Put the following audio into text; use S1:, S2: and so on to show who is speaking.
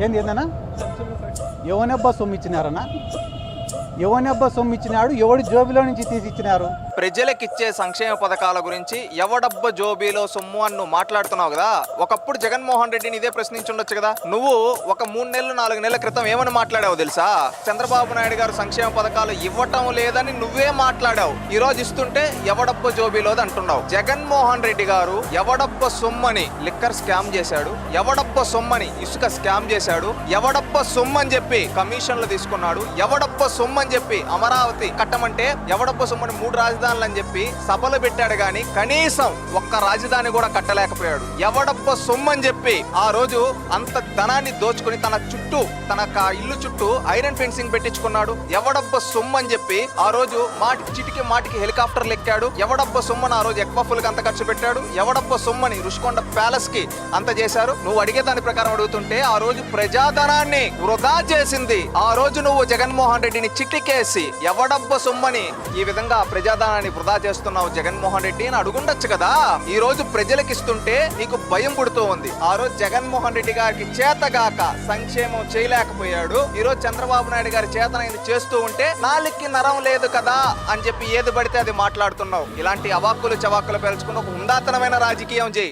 S1: ఏంది ఏందన్నా? ఎవనబ్బా సొమ్ము ఇచ్చినారన్నా ఎవనబ్బా సొమ్ము ఇచ్చినాడు ఎవడి జోబిలో నుంచి తీసి ఇచ్చినారు?
S2: ప్రజలకిచ్చే సంక్షేమ పథకాల గురించి ఎవడబ్బ జోబీలో సొమ్ము అని నువ్వు మాట్లాడుతున్నావు కదా? ఒకప్పుడు జగన్మోహన్ రెడ్డిని ఇదే ప్రశ్నించుండొచ్చు కదా? నువ్వు ఒక మూడు నెలలు నాలుగు నెలల క్రితం ఏమని మాట్లాడావు తెలుసా? చంద్రబాబు నాయుడు గారు సంక్షేమ పథకాలు ఇవ్వటం లేదని నువ్వే మాట్లాడావు. ఈ రోజు ఇస్తుంటే ఎవడబ్బ జోబీలోది అంటున్నావు. జగన్మోహన్ రెడ్డి గారు ఎవడబ్బ సొమ్మని లిక్కర్ స్కామ్ చేశాడు ఎవడబ్బ సొమ్మని ఇసుక స్కామ్ చేశాడు ఎవడబ్బ సొమ్మని చెప్పి కమిషన్లు తీసుకున్నాడు ఎవడబ్బ సొమ్మని చెప్పి అమరావతి కట్టమంటే ఎవడబ్బ సొమ్మని మూడు రాజధాని అని చెప్పి సభలు పెట్టాడు కానీ కనీసం ఒక్క రాజధాని కూడా కట్టలేకపోయాడు. ఎవడబ్బ సొమ్మని చెప్పి ఆ రోజు అంత ధనాన్ని దోచుకుని తన చుట్టూ తన ఇల్లు చుట్టూ ఐరన్ ఫెన్సింగ్ పెట్టించుకున్నాడు. ఎవడబ్బ సొమ్ము అని చెప్పి ఆ రోజు మాటి చిటికి మాటికి హెలికాప్టర్లు ఎక్కాడు ఎవడబ్బ సొమ్మని ఆ రోజు ఎక్వఫుల్కి అంత ఖర్చు పెట్టాడు. ఎవడబ్బ సొమ్మని రుషికొండ ప్యాలెస్కి అంత చేశారు. నువ్వు అడిగే దాని ప్రకారం అడుగుతుంటే ఆ రోజు ప్రజాధనాన్ని వృధా చేసింది. ఆ రోజు నువ్వు జగన్మోహన్ రెడ్డిని చిటికేసి ఎవడబ్బ సొమ్మని ఈ విధంగా తెలంగాణని వృధా చేస్తున్నావు జగన్మోహన్ రెడ్డి అని అడుగుండొచ్చు కదా. ఈ రోజు ప్రజలకిస్తుంటే నీకు భయం పుడుతూ ఉంది. ఆ రోజు జగన్మోహన్ రెడ్డి గారికి చేతగాక సంక్షేమం చేయలేకపోయాడు. ఈ రోజు చంద్రబాబు నాయుడు గారి చేతనైంది చేస్తూ ఉంటే నాలుగుకి నరం లేదు కదా అని చెప్పి ఏది పడితే అది మాట్లాడుతున్నావు. ఇలాంటి అవాక్కులు చవాక్కులు పెంచుకుని ఒక ఉందాతనమైన రాజకీయం చేయి.